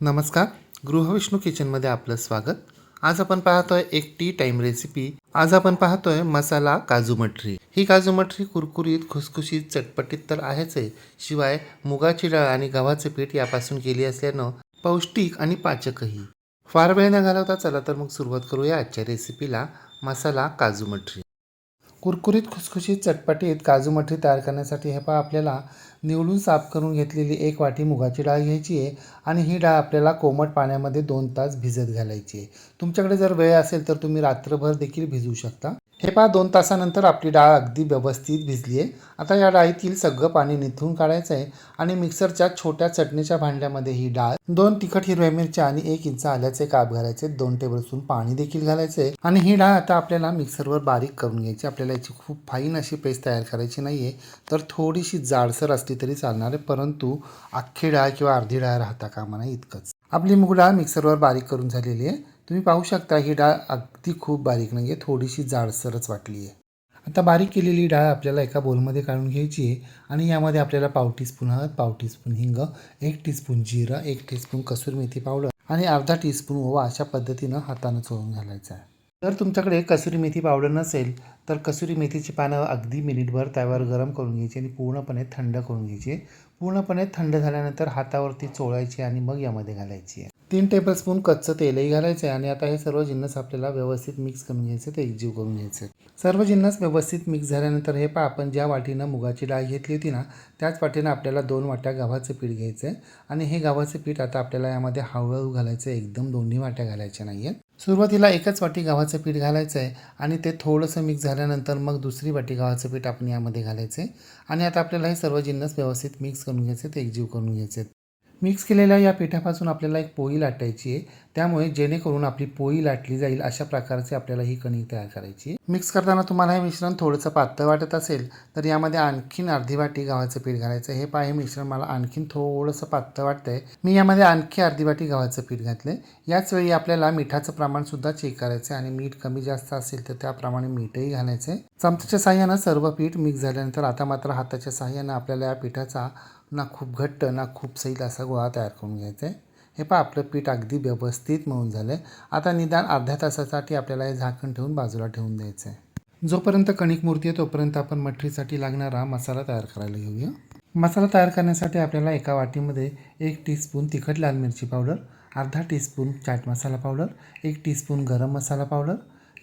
नमस्कार. गृहविष्णू किचनमध्ये आपलं स्वागत. आज आपण पाहतोय एक टी टाइम रेसिपी. आज आपण पाहतोय मसाला काजू मठरी ही काजू मठरी कुरकुरीत खुसखुशीत चटपटीत तर आहेच आहे शिवाय मुगाची डाळ आणि गव्हाचे पीठ यापासून केली असल्यानं पौष्टिक आणि पाचकही. फार वेळ न घालवता चला तर मग सुरुवात करूया आजच्या रेसिपीला मसाला काजू मठरी कुरकुरीत खुसखुशीत चटपटीत काजू मठरी तयार करण्यासाठी हे पहा आपल्याला निवडून साफ करून घेतलेली एक वाटी मुगाची डाळ घ्यायची आहे आणि ही डाळ आपल्याला कोमट पाण्यामध्ये दोन तास भिजत घालायची आहे. तुमच्याकडे जर वेळ असेल तर तुम्ही रात्रभर देखील भिजवू शकता. हे पहा दोन तासानंतर आपली डाळ अगदी व्यवस्थित भिजली आहे आता या डाळीतील सगळं पाणी निथून काढायचं आहे आणि मिक्सरच्या छोट्या चटणीच्या भांड्यामध्ये ही डाळ दोन तिखट हिरव्या मिरच्या आणि एक इंच आल्याचे काप घालायचे दोन टेबलस्पून पाणी देखील घालायचे आणि ही डाळ आता आपल्याला मिक्सरवर बारीक करून घ्यायची. आपल्याला याची खूप फाईन अशी पेस्ट तयार करायची नाही आहे तर थोडीशी जाडसर असली तरी चालणार आहे परंतु अख्खी डाळ किंवा अर्धी डाळ राहता कामा नाही इतकंच. आपली मूग डाळ मिक्सरवर बारीक करून झालेली आहे. तुम्ही पाहू शकता ही डाळ अगदी खूप बारीक नाही आहे थोडीशी जाडसरच वाटली आहे. आता बारीक केलेली डाळ आपल्याला एका बोलमध्ये काढून घ्यायची आहे आणि यामध्ये आपल्याला पाव टीस्पून हळद पाव टीस्पून हिंग एक टीस्पून जिरं एक टीस्पून कसूर मेथी पावडर आणि अर्धा टीस्पून ओवा अशा पद्धतीनं हातानं चोळून घालायचा आहे. जर तुमच्याकडे कसुरी मेथी पावडर नसेल तर कसुरी मेथीची पानं अगदी मिनिटभर त्यावर गरम करून घ्यायची आणि पूर्णपणे थंड करून घ्यायची पूर्णपणे थंड झाल्यानंतर हातावरती चोळायची आणि मग यामध्ये घालायची आहे. तीन टेबलस्पून कच्चं तेलही घालायचं आहे आणि आता हे सर्व जिन्नस आपल्याला व्यवस्थित मिक्स करून घ्यायचे ते एकजीव करून घ्यायचे. सर्व जिन्नस व्यवस्थित मिक्स झाल्यानंतर हे पहा आपण ज्या वाटीनं मुगाची डाळ घेतली होती ना त्याच वाटीनं आपल्याला दोन वाट्या गव्हाचं पीठ घ्यायचं आहे. आणि हे गव्हाचं पीठ आता आपल्याला यामध्ये हळूहळू घालायचं आहे एकदम दोन्ही वाट्या घालायच्या नाही आहेत सुरुवातीला एकच वाटी गव्हाचं पीठ घालायचं आहे आणि ते थोडंसं मिक्स झाल्यानंतर मग दुसरी वाटी गव्हाचं पीठ आपण यामध्ये घालायचं आहे. आणि आता आपल्याला हे सर्व जिन्नस व्यवस्थित मिक्स करून घ्यायचे ते एकजीव करून घ्यायचे मिक्स केलेल्या या पिठापासून आपल्याला एक पोळी लाटायची आहे. त्यामुळे जेणेकरून आपली पोळी लाटली जाईल अशा प्रकारचे आपल्याला ही कणिक तयार करायची आहे. मिक्स करताना तुम्हाला हे मिश्रण थोडंसं पातळ वाटत असेल तर यामध्ये आणखीन अर्धी वाटी गव्हाचं पीठ घालायचं हे पाय हे मिश्रण मला आणखीन थोडंसं पातळ वाटतंय. मी यामध्ये आणखी अर्धी वाटी गव्हाचं पीठ घातलं याच वेळी आपल्याला मिठाचं प्रमाणसुद्धा चेक करायचं आहे आणि मीठ कमी जास्त असेल तर त्याप्रमाणे मीठही घालायचं आहे चमच्याच्या साह्यानं सर्व पीठ मिक्स झाल्यानंतर आता मात्र हाताच्या साह्यानं आपल्याला या पिठाचा ना खूप घट्ट ना खूप सैल असा गोळा तयार करून घ्यायचा आहे. हे पहा आपलं पीठ अगदी व्यवस्थित मळून झालं आहे आता निदान अर्ध्या तासासाठी आपल्याला हे झाकण ठेवून बाजूला ठेवून द्यायचं आहे जोपर्यंत कणिक मूर्ती आहे तोपर्यंत आपण मठरीसाठी लागणारा मसाला तयार करायला घेऊया. मसाला तयार करण्यासाठी आपल्याला एका वाटीमध्ये एक टीस्पून तिखट लाल मिरची पावडर अर्धा टीस्पून चाट मसाला पावडर एक टीस्पून गरम मसाला पावडर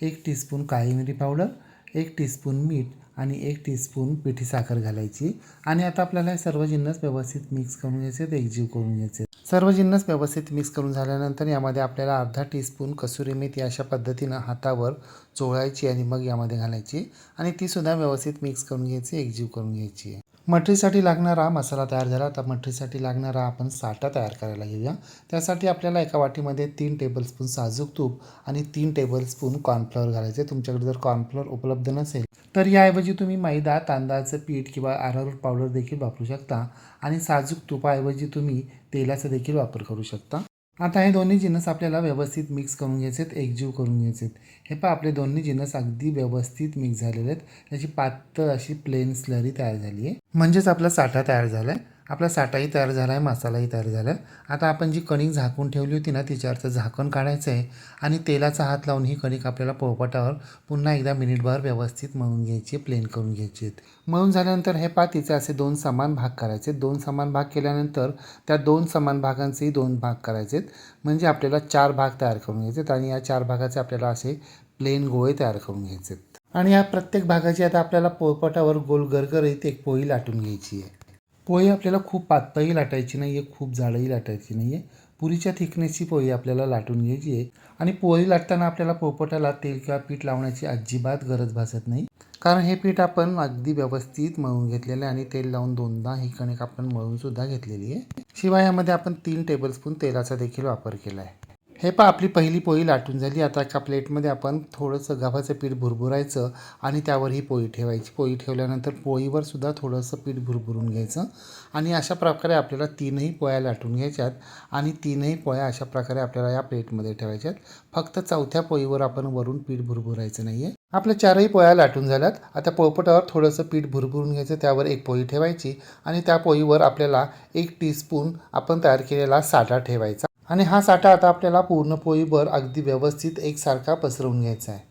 एक टीस्पून काळी मिरी पावडर एक टीस्पून मीठ आणि एक टीस्पून पिठी साखर घालायची. आणि आता आपल्याला सर्व जिन्नस व्यवस्थित मिक्स करून घ्यायचे एकजीव करून घ्यायचे सर्व जिन्नस व्यवस्थित मिक्स करून झाल्यानंतर यामध्ये आपल्याला अर्धा टीस्पून कसुरी मेथी अशा पद्धतीनं हातावर चोळायची आणि मग यामध्ये घालायची. आणि तीसुद्धा व्यवस्थित मिक्स करून घ्यायची एकजीव करून घ्यायची. आहे मठरीसाठी लागणारा मसाला तयार झाला. आता मठरीसाठी लागणारा आपण साठा तयार करायला घेऊया. त्यासाठी आपल्याला एका वाटीमध्ये तीन टेबलस्पून साजूक तूप आणि तीन टेबलस्पून कॉर्नफ्लॉवर घालायचे. तुमच्याकडे जर कॉर्नफ्लॉवर उपलब्ध नसेल तर याऐवजी तुम्ही मैदा तांदळाचं पीठ किंवा आरारोट पावडर देखील वापरू शकता. आणि साजूक तुपाऐवजी तुम्ही तेलाचा देखील वापर करू शकता. आता हे दोन्ही जिन्नस आपल्याला व्यवस्थित मिक्स करून घ्यायचेत एकजीव करून घ्यायचे आहेत हे पहा आपले दोन्ही जिन्नस अगदी व्यवस्थित मिक्स झालेले आहेत. त्याची पातळ अशी प्लेन स्लरी तयार झाली आहे म्हणजेच आपला साठा तयार झाला आहे आपला साठाही तयार झाला आहे मसालाही तयार झाला आहे आता आपण जी कणिक झाकून ठेवली होती ना तिच्यावरचं झाकण काढायचं आहे आणि तेलाचा हात लावून ही कणिक आपल्याला पोळपाटावर पुन्हा एकदा मिनिटभर व्यवस्थित मळून घ्यायची प्लेन करून घ्यायची. आहेत मळून झाल्यानंतर हे पा तिचे असे दोन समान भाग करायचे. दोन समान भाग केल्यानंतर त्या दोन समान भागांचेही दोन भाग करायचे म्हणजे आपल्याला चार भाग तयार करून घ्यायचे आणि या चार भागाचे आपल्याला असे प्लेन गोळे तयार करून घ्यायचे आणि या प्रत्येक भागाची आता आपल्याला पोळपाटावर गोल गरगरीत एक पोळी लाटून घ्यायची आहे. पोहे आपल्याला खूप पातळी लाटायची नाही आहे खूप जाडही लाटायची नाही आहे पुरीच्या थिकनेसची पोळी आपल्याला लाटून घ्यायची आहे. आणि पोळी लाटताना आपल्याला पोपटाला तेल किंवा पीठ लावण्याची अजिबात गरज भासत नाही. कारण हे पीठ आपण अगदी व्यवस्थित मळून घेतलेलं आहे आणि तेल लावून दोनदा ही कणिक आपण मळून सुद्धा घेतलेली आहे. शिवाय यामध्ये आपण तीन टेबलस्पून तेलाचा देखील वापर केला आहे. हे पहा आपली पहिली पोळी लाटून झाली. आता एका प्लेटमध्ये आपण थोडंसं गव्हाचं पीठ भुरभुरायचं आणि त्यावर ही पोळी ठेवायची. पोळी ठेवल्यानंतर पोळीवर सुद्धा थोडंसं पीठ भुरभुरून घ्यायचं आणि अशा प्रकारे आपल्याला तीनही पोळ्या लाटून घ्यायच्यात आणि तीनही पोळ्या अशा प्रकारे आपल्याला या प्लेटमध्ये ठेवायच्यात. फक्त चौथ्या पोळीवर आपण वरून पीठ भुरभुरायचं नाही आहे आपल्या चारही पोळ्या लाटून झाल्यात. आता पोळपटावर थोडंसं पीठ भुरभुरून घ्यायचं त्यावर एक पोळी ठेवायची आणि त्या पोळीवर आपल्याला एक टीस्पून आपण तयार केलेला साठा ठेवायचा. आणि हा साठा आता आपल्याला पूर्ण पोळीवर अगदी व्यवस्थित एकसारखा पसरवून घ्यायचा आहे.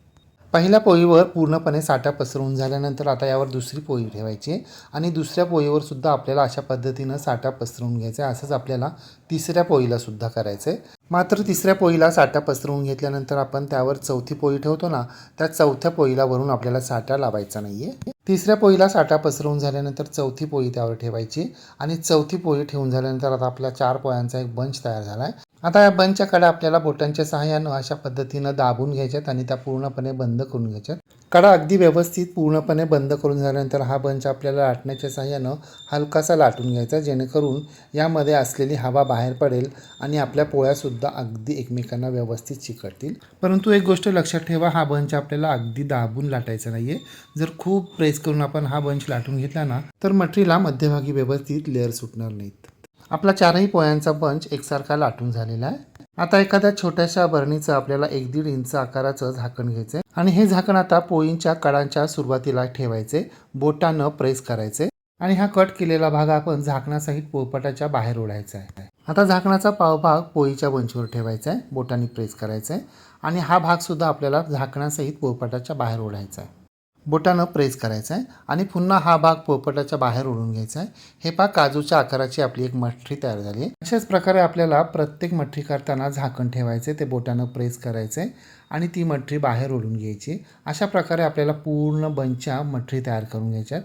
पहिल्या पोळीवर पूर्णपणे साठा पसरवून झाल्यानंतर आता यावर दुसरी पोळी ठेवायची आहे. आणि दुसऱ्या पोळीवर सुद्धा आपल्याला अशा पद्धतीनं साठा पसरवून घ्यायचा आहे. असंच आपल्याला तिसऱ्या पोळीला सुद्धा करायचं आहे. मात्र तिसऱ्या पोळीला साठा पसरवून घेतल्यानंतर आपण त्यावर चौथी पोळी ठेवतो ना त्या चौथ्या पोळीला वरून आपल्याला साठा लावायचा नाही आहे तिसऱ्या पोळीला साठा पसरवून झाल्यानंतर चौथी पोळी त्यावर ठेवायची आणि चौथी पोळी ठेवून झाल्यानंतर आता आपल्या चार पोळ्यांचा एक बंच तयार झाला आहे आता या बंचच्या कडा आपल्याला बोटांच्या सहाय्यानं अशा पद्धतीनं दाबून घ्यायच्यात आणि त्या पूर्णपणे बंद करून घ्यायच्यात. कडा अगदी व्यवस्थित पूर्णपणे बंद करून झाल्यानंतर हा बंच आपल्याला लाटण्याच्या सहाय्यानं हलकासा लाटून घ्यायचा जेणेकरून यामध्ये असलेली हवा बाहेर पडेल आणि आपल्या पोळ्यासुद्धा अगदी एकमेकांना व्यवस्थित चिकटतील. परंतु एक गोष्ट लक्षात ठेवा हा बंच आपल्याला अगदी दाबून लाटायचा नाही आहे जर खूप प्रेस करून आपण हा बंच लाटून घेतला ना तर मटरीला मध्यभागी व्यवस्थित लेअर सुटणार नाहीत. आपला चारही पोळ्यांचा बंच एकसारखा लाटून झालेला आहे. आता एखाद्या छोट्याशा बरणीचं आपल्याला एक दीड इंच आकाराचं झाकण घ्यायचं आणि हे झाकण आता पोळींच्या कडांच्या सुरुवातीला ठेवायचे बोटानं प्रेस करायचे आणि हा कट केलेला भाग आपण झाकणासहित पोळपाटाच्या बाहेर ओढायचा आहे. आता झाकणाचा पावभाग पोळीच्या बंचवर ठेवायचा आहे बोटांनी प्रेस करायचा आहे आणि हा भाग सुद्धा आपल्याला झाकणासहित पोपटाच्या बाहेर ओढायचा आहे. बोटानं प्रेस करायचं आहे आणि पुन्हा हा भाग पोपटाच्या बाहेर ओढून घ्यायचा आहे हे पहा काजूच्या आकाराची आपली एक मठरी तयार झाली आहे. अशाच प्रकारे आपल्याला प्रत्येक मठरी करताना झाकण ठेवायचे ते बोटानं प्रेस करायचे आणि ती मठरी बाहेर ओढून घ्यायची. अशा प्रकारे आपल्याला पूर्ण बंचच्या मठरी तयार करून घ्यायच्यात.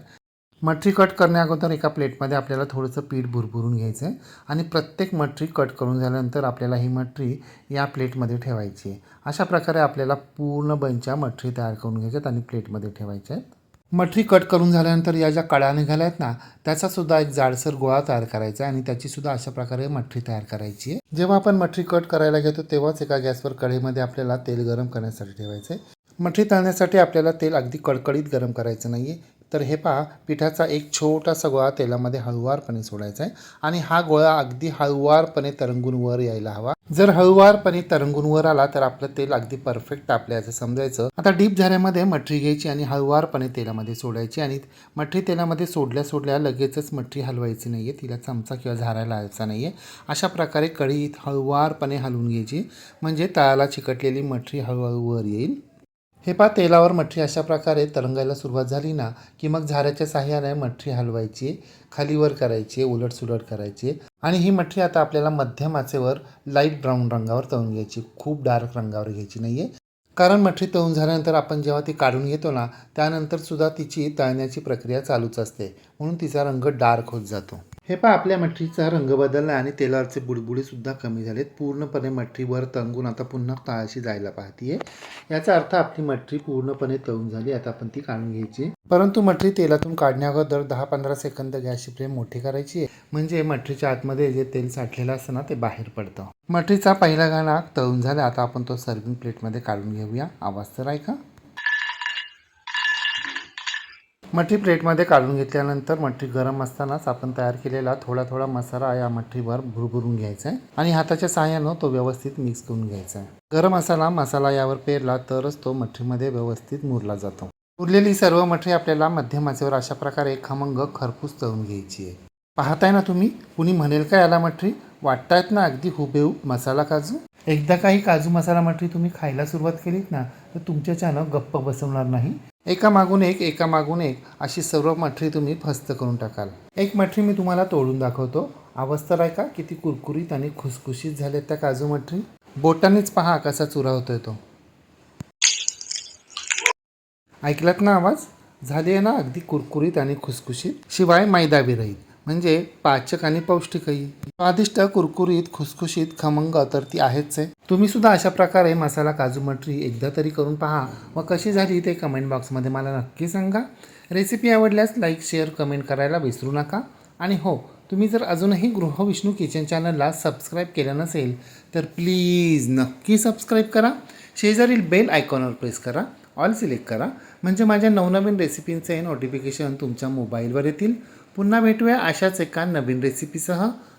मठरी कट करण्याअगोदर एका प्लेटमध्ये आपल्याला थोडंसं पीठ भुरभुरून घ्यायचं आहे आणि प्रत्येक मठरी कट करून झाल्यानंतर आपल्याला ही मठरी या प्लेटमध्ये ठेवायची आहे. अशा प्रकारे आपल्याला पूर्ण बंच्या मठरी तयार करून घ्यायच्यात आणि प्लेटमध्ये ठेवायच्या आहेत. मठरी कट करून झाल्यानंतर या ज्या कळ्या निघाल्या आहेत ना त्याचासुद्धा एक जाडसर गोळा तयार करायचा आहे आणि त्याचीसुद्धा अशा प्रकारे मठरी तयार करायची आहे. जेव्हा आपण मठरी कट करायला घेतो तेव्हाच एका गॅसवर कढईमध्ये आपल्याला तेल गरम करण्यासाठी ठेवायचं आहे. मठरी तळण्यासाठी आपल्याला तेल अगदी कडकडीत गरम करायचं नाही आहे तर हे पहा पिठाचा एक छोटासा गोळा तेलामध्ये हळुवारपणे सोडायचा आहे. आणि हा गोळा अगदी हळुवारपणे तरंगून वर यायला हवा. जर हळुवारपणे तरंगून वर आला तर आपलं तेल अगदी परफेक्ट तापल्याचं समजायचं. आता डीप झाऱ्यामध्ये मठरी घ्यायची आणि हळुवारपणे तेलामध्ये सोडायची. आणि मठरी तेलामध्ये सोडल्या सोडल्या लगेचच मठरी हलवायची नाही आहे तिला चमचा किंवा झारा लावायचा नाही आहे अशा प्रकारे कढी हळुवारपणे हलवून घ्यायची. म्हणजे तळाला चिकटलेली मठरी हळूहळू वर येईल. हे पा तेलावर मठरी अशा प्रकारे तरंगायला सुरुवात झाली ना की मग झाऱ्याच्या साह्याने मठरी हलवायची खालीवर करायची उलट सुलट करायची. आणि ही मठरी आता आपल्याला मध्यम आचेवर लाइट ब्राऊन रंगावर तळून घ्यायची. खूप डार्क रंगावर घ्यायची नाही आहे कारण मठरी तळून झाल्यानंतर आपण जेव्हा ती काढून घेतो ना त्यानंतर सुद्धा तिची तळण्याची प्रक्रिया चालूच असते. म्हणून तिचा रंग डार्क होत जातो. हे पहा आपल्या मठरीचा रंग बदलला आणि तेलावरचे बुडबुडे सुद्धा कमी झालेत. पूर्णपणे मठरीवर तंगून आता पुन्हा तळाशी जायला पाहतीये. याचा अर्थ आपली मठरी पूर्णपणे तळून झाली आता आपण ती काढून घ्यायची. परंतु मठरी तेलातून काढण्याअगोदर दहा पंधरा सेकंद गॅसची फ्लेम मोठी करायची आहे. म्हणजे मठरीच्या आतमध्ये जे तेल साठलेलं असतं ना ते बाहेर पडतं. मठरीचा पहिला गाणा तळून झाला. आता आपण तो सर्विंग प्लेटमध्ये काढून घेऊया. आवाज तर ऐका. मठी प्लेटमध्ये काढून घेतल्यानंतर मठी गरम असतानाच आपण तयार केलेला थोडा थोडा मसाला या मठीवर भुरभुरून घ्यायचा आहे. आणि हाताच्या सहाय्यानं तो व्यवस्थित मिक्स करून घ्यायचा आहे. गरम मसाला मसाला यावर पेरला तरच तो मठीमध्ये व्यवस्थित मुरला जातो. उरलेली सर्व मठरी आपल्याला मध्यम आचेवर अशा प्रकारे खमंग खरपूस तळून घ्यायची आहे. पाहताय ना तुम्ही? कुणी म्हणेल का याला मठरी वाटतायत ना अगदी हुबेहूब मसाला काजू? एकदा काही काजू मसाला मठरी तुम्ही खायला सुरुवात केलीत ना तर तुमच्या चॅनल गप्प बसवणार नाही. एका मागून एक एका मागून एक अशी सर्व मठरी तुम्ही फस्त करून टाकाल. एक मठरी मी तुम्हाला तोडून दाखवतो. आवाज तर ऐका किती कुरकुरीत आणि खुसखुशीत झाल्यात त्या काजू मठरी. बोटानेच पहा कसा चुरा होतोय तो. ऐकलात ना आवाज? झाली आहे ना अगदी कुरकुरीत आणि खुसखुशीत? शिवाय मैदा राहील. म्हणजे पाचक आणि पौष्टिकही. स्वादिष्ट कुरकुरीत खुसखुशीत खमंग तर ती आहेच आहे. तुम्ही सुद्धा अशा प्रकारे मसाला काजू मटरी एकदा तरी करून पहा. व कशी झाली ते कमेंट बॉक्समध्ये मला नक्की सांगा. रेसिपी आवडल्यास लाईक शेअर कमेंट करायला विसरू नका. आणि हो तुम्ही जर अजूनही गृहविष्णू किचन चॅनलला सबस्क्राईब केलं नसेल तर प्लीज नक्की सबस्क्राईब करा. शेजारील बेल आयकॉनवर प्रेस करा. ऑल सिलेक्ट करा. म्हणजे माझ्या नवनवीन रेसिपींचे नोटिफिकेशन तुमच्या मोबाईलवर येतील. पुन्हा भेटूया अशाच एका नवीन रेसिपीसह